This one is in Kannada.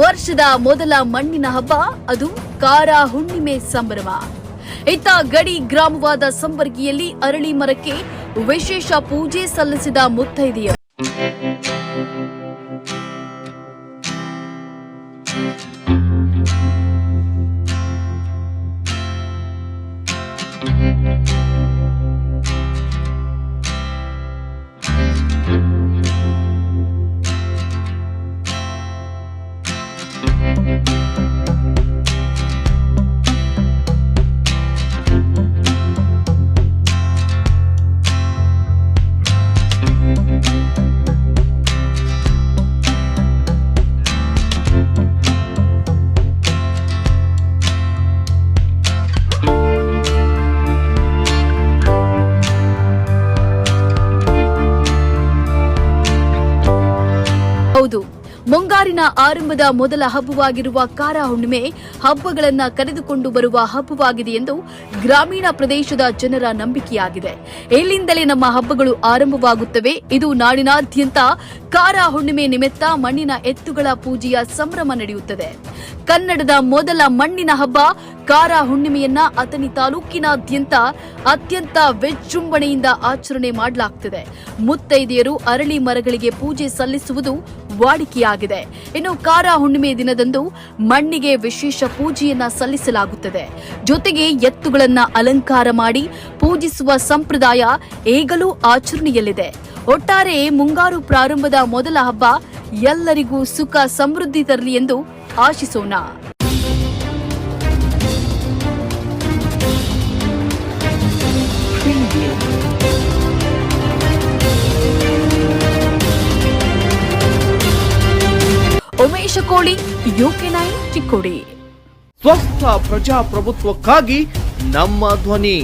ವರ್ಷದ ಮೊದಲ ಮಣ್ಣಿನ ಹಬ್ಬ, ಅದು ಕಾರ ಹುಣ್ಣಿಮೆ ಸಂಭ್ರಮ. ಇತ್ತ ಗಡಿ ಗ್ರಾಮವಾದ ಸಂಬರ್ಗಿಯಲ್ಲಿ ಅರಳಿ ಮರಕ್ಕೆ ವಿಶೇಷ ಪೂಜೆ ಸಲ್ಲಿಸಿದ ಮುತ್ತೈದೆಯರು. ಹೌದು. ಮುಂಗಾರಿನ ಆರಂಭದ ಮೊದಲ ಹಬ್ಬವಾಗಿರುವ ಕಾರ ಹುಣ್ಣಿಮೆ ಹಬ್ಬಗಳನ್ನ ಕರೆದುಕೊಂಡು ಬರುವ ಹಬ್ಬವಾಗಿದೆ ಎಂದು ಗ್ರಾಮೀಣ ಪ್ರದೇಶದ ಜನರ ನಂಬಿಕೆಯಾಗಿದೆ. ಇಲ್ಲಿಂದಲೇ ನಮ್ಮ ಹಬ್ಬಗಳು ಆರಂಭವಾಗುತ್ತವೆ. ಇದು ನಾಡಿನಾದ್ಯಂತ ಕಾರ ಹುಣ್ಣಿಮೆ ನಿಮಿತ್ತ ಮಣ್ಣಿನ ಎತ್ತುಗಳ ಪೂಜೆಯ ಸಂಭ್ರಮ ನಡೆಯುತ್ತದೆ. ಕನ್ನಡದ ಮೊದಲ ಮಣ್ಣಿನ ಹಬ್ಬ ಕಾರ ಹುಣ್ಣಿಮೆಯನ್ನ ಅಥಣಿ ತಾಲೂಕಿನಾದ್ಯಂತ ಅತ್ಯಂತ ವಿಜೃಂಭಣೆಯಿಂದ ಆಚರಣೆ ಮಾಡಲಾಗ್ತಿದೆ. ಮುತ್ತೈದೆಯರು ಅರಳಿ ಮರಗಳಿಗೆ ಪೂಜೆ ಸಲ್ಲಿಸುವುದು ವಾಡಿಕೆಯಾಗಿದೆ. ಇನ್ನು ಕಾರ ಹುಣ್ಣಿಮೆ ದಿನದಂದು ಮಣ್ಣಿಗೆ ವಿಶೇಷ ಪೂಜೆಯನ್ನ ಸಲ್ಲಿಸಲಾಗುತ್ತದೆ. ಜೊತೆಗೆ ಎತ್ತುಗಳನ್ನ ಅಲಂಕಾರ ಮಾಡಿ ಪೂಜಿಸುವ ಸಂಪ್ರದಾಯ ಈಗಲೂ ಆಚರಣೆಯಲ್ಲಿದೆ. ಒಟ್ಟಾರೆ ಮುಂಗಾರು ಪ್ರಾರಂಭದ ಮೊದಲ ಹಬ್ಬ ಎಲ್ಲರಿಗೂ ಸುಖ ಸಮೃದ್ಧಿ ತರಲಿ ಎಂದು ಆಶಿಸೋಣ. ಕೋಳಿ ಯುಕೆ ನೈನ್ ಚಿಕ್ಕೋಡಿ. ಸ್ವಸ್ಥ ಪ್ರಜಾಪ್ರಭುತ್ವಕ್ಕಾಗಿ ನಮ್ಮ ಧ್ವನಿ.